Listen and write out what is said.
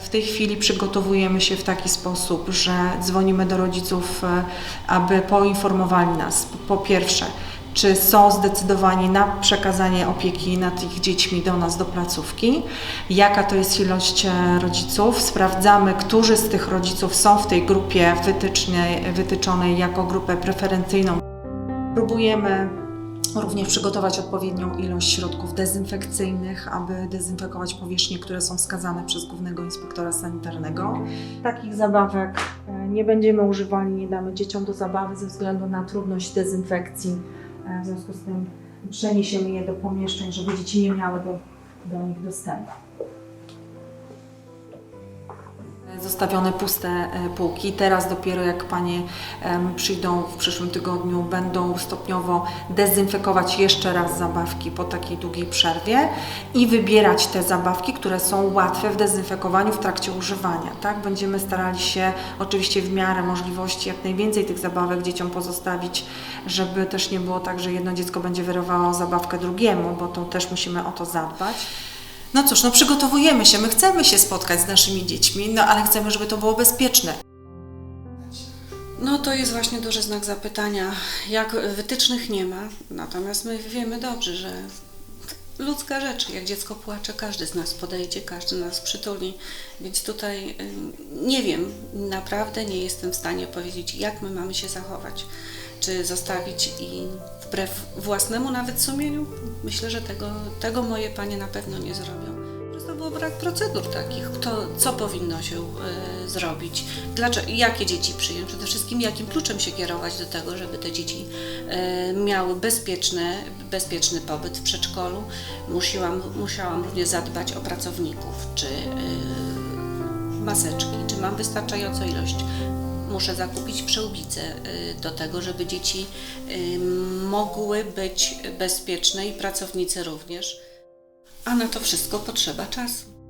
W tej chwili przygotowujemy się w taki sposób, że dzwonimy do rodziców, e, aby poinformowali nas po pierwsze, czy są zdecydowani na przekazanie opieki nad ich dziećmi do nas, do placówki, jaka to jest ilość e, rodziców. Sprawdzamy, którzy z tych rodziców są w tej grupie wytycznej, wytyczonej jako grupę preferencyjną. Próbujemy również przygotować odpowiednią ilość środków dezynfekcyjnych, aby dezynfekować powierzchnie, które są wskazane przez głównego inspektora sanitarnego. Takich zabawek e, nie będziemy używali, nie damy dzieciom do zabawy ze względu na trudność dezynfekcji. E, W związku z tym przeniesiemy je do pomieszczeń, żeby dzieci nie miały do, do nich dostępu. Zostawione puste e, półki. Teraz dopiero jak Panie przyjdą w przyszłym tygodniu, będą stopniowo dezynfekować jeszcze raz zabawki po takiej długiej przerwie i wybierać te zabawki, które są łatwe w dezynfekowaniu w trakcie używania. Tak? Będziemy starali się oczywiście w miarę możliwości jak najwięcej tych zabawek dzieciom pozostawić, żeby też nie było tak, że jedno dziecko będzie wyrywało zabawkę drugiemu, bo to też musimy o to zadbać. No cóż, no przygotowujemy się, my chcemy się spotkać z naszymi dziećmi, no ale chcemy, żeby to było bezpieczne. No to jest właśnie duży znak zapytania. Jak wytycznych nie ma, natomiast my wiemy dobrze, że ludzka rzecz, jak dziecko płacze, każdy z nas podejdzie, każdy nas przytuli, więc tutaj y, nie wiem, naprawdę nie jestem w stanie powiedzieć, jak my mamy się zachować. Czy zostawić i wbrew własnemu nawet sumieniu? Myślę, że tego, tego moje panie na pewno nie zrobią. Prostu był brak procedur takich, kto, co powinno się y, zrobić, dlaczego, jakie dzieci przyjąć, przede wszystkim jakim kluczem się kierować do tego, żeby te dzieci y, miały bezpieczne, bezpieczny pobyt w przedszkolu. Musiałam, musiałam również zadbać o pracowników, czy y, maseczki, czy mam wystarczającą ilość. Muszę zakupić przyłbice y, do tego, żeby dzieci y, mogły być bezpieczne i pracownicy również. A na to wszystko potrzeba czasu.